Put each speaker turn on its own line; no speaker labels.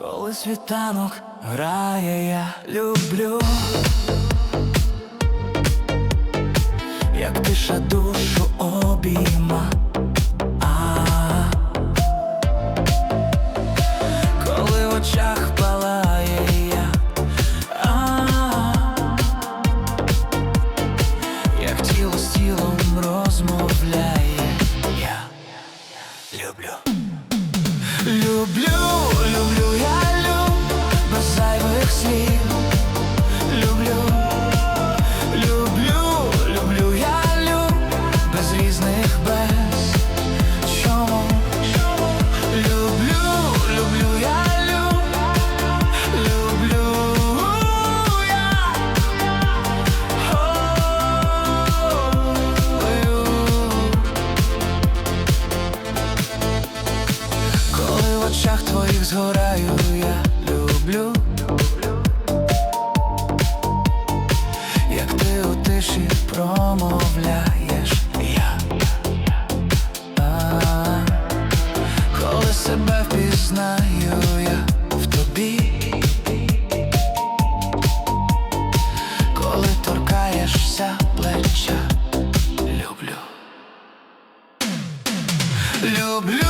Коли світанок грає, я люблю, як тиша душу обійма. А, коли в очах палає як тіло з тілом розмовляє, я. Люблю, люблю, очах твоїх згораю, я люблю вірші промовляєш? Я, коли себе впізнаю я в тобі, коли торкаєшся плеча, люблю, люблю.